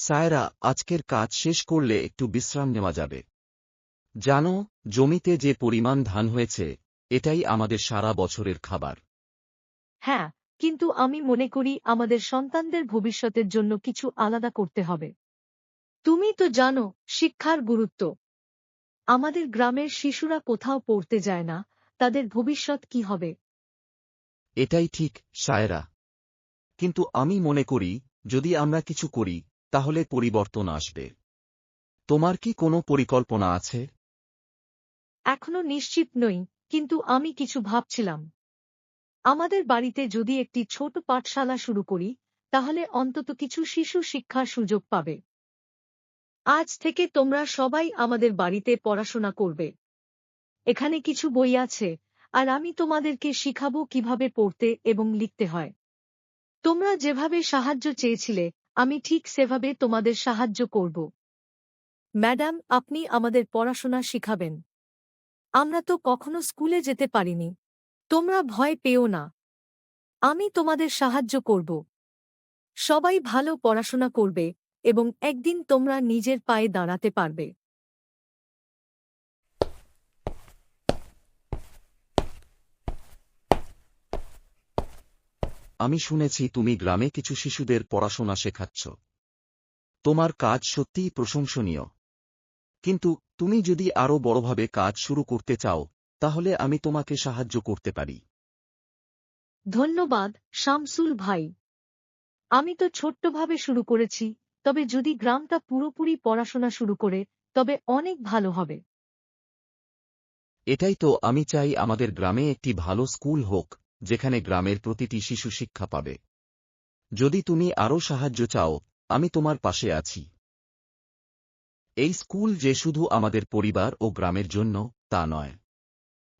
সায়রা আজকের কাজ শেষ করলে একটু বিশ্রাম নেওয়া যাবে। জানো জমিতে যে পরিমাণ ধান হয়েছে এটাই আমাদের সারা বছরের খাবার। হ্যাঁ কিন্তু আমি মনে করি আমাদের সন্তানদের ভবিষ্যতের জন্য কিছু আলাদা করতে হবে। তুমি তো জানো শিক্ষার গুরুত্ব। আমাদের গ্রামের শিশুরা কোথাও পড়তে যায় না তাদের ভবিষ্যৎ কি হবে? এটাই ঠিক সায়রা। কিন্তু আমি মনে করি যদি আমরা কিছু করি তাহলে পরিবর্তন আসবে। তোমার কি কোনো পরিকল্পনা আছে? এখনও নিশ্চিত নই, কিন্তু আমি কিছু ভাবছিলাম। আমাদের বাড়িতে যদি একটি ছোট পাঠশালা শুরু করি, তাহলে অন্তত কিছু শিশু শিক্ষার সুযোগ পাবে। আজ থেকে তোমরা সবাই আমাদের বাড়িতে পড়াশোনা করবে। এখানে কিছু বই আছে, আর আমি তোমাদেরকে শিখাবো কীভাবে পড়তে এবং লিখতে হয়। তোমরা যেভাবে সাহায্য চেয়েছিলে আমি ঠিক সেভাবে তোমাদের সাহায্য করব। ম্যাডাম, আপনি আমাদের পড়াশোনা শিখাবেন। আমরা তো কখনো স্কুলে যেতে পারিনি। তোমরা ভয় পেও না। আমি তোমাদের সাহায্য করব। সবাই ভালো পড়াশোনা করবে এবং একদিন তোমরা নিজের পায়ে দাঁড়াতে পারবে। আমি শুনেছি তুমি গ্রামে কিছু শিশুদের পড়াশোনা শেখাচ্ছ। তোমার কাজ সত্যিই প্রশংসনীয়। কিন্তু তুমি যদি আরও বড়ভাবে কাজ শুরু করতে চাও তাহলে আমি তোমাকে সাহায্য করতে পারি। ধন্যবাদ শামসুল ভাই। আমি তো ছোট্টভাবে শুরু করেছি তবে যদি গ্রামটা পুরোপুরি পড়াশোনা শুরু করে তবে অনেক ভালো হবে। এটাই তো আমি চাই আমাদের গ্রামে একটি ভালো স্কুল হোক। যেখানে গ্রামের প্রতিটি শিশু শিক্ষা পাবে। যদি তুমি আরও সাহায্য চাও, আমি তোমার পাশে আছি। এই স্কুল যে শুধু আমাদের পরিবার ও গ্রামের জন্য, তা নয়।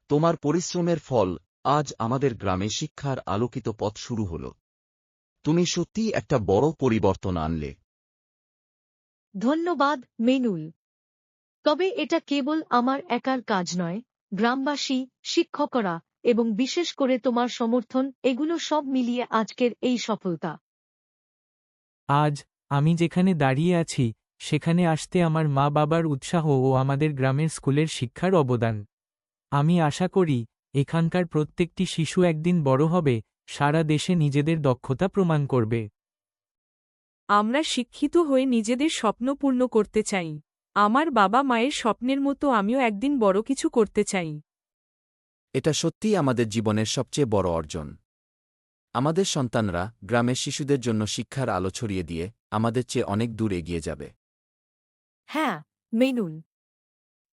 তোমার পরিশ্রমের ফল আজ আমাদের গ্রামে শিক্ষার আলোকিত পথ শুরু হল। তুমি সত্যিই একটা বড় পরিবর্তন আনলে। ধন্যবাদ, মেনুল। তবে এটা কেবল আমার একার কাজ নয় গ্রামবাসী শিক্ষকরা এবং বিশেষ করে তোমার সমর্থন এগুলো সব মিলিয়ে আজকের এই সফলতা। আজ আমি যেখানে দাঁড়িয়ে আছি সেখানে আসতে আমার মা বাবার উৎসাহ ও আমাদের গ্রামের স্কুলের শিক্ষার অবদান। আমি আশা করি এখানকার প্রত্যেকটি শিশু একদিন বড় হবে সারা দেশে নিজেদের দক্ষতা প্রমাণ করবে। আমরা শিক্ষিত হয়ে নিজেদের স্বপ্ন পূর্ণ করতে চাই। আমার বাবা মায়ের স্বপ্নের মতো আমিও একদিন বড় কিছু করতে চাই। এটা সত্যিই আমাদের জীবনের সবচেয়ে বড় অর্জন। আমাদের সন্তানরা গ্রামের শিশুদের জন্য শিক্ষার আলো ছড়িয়ে দিয়ে আমাদের চেয়ে অনেক দূর এগিয়ে যাবে। হ্যাঁ মেনুল।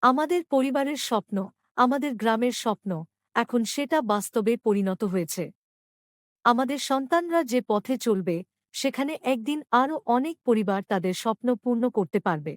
আমাদের পরিবারের স্বপ্ন আমাদের গ্রামের স্বপ্ন এখন সেটা বাস্তবে পরিণত হয়েছে। আমাদের সন্তানরা যে পথে চলবে সেখানে একদিন আরও অনেক পরিবার তাদের স্বপ্ন পূর্ণ করতে পারবে।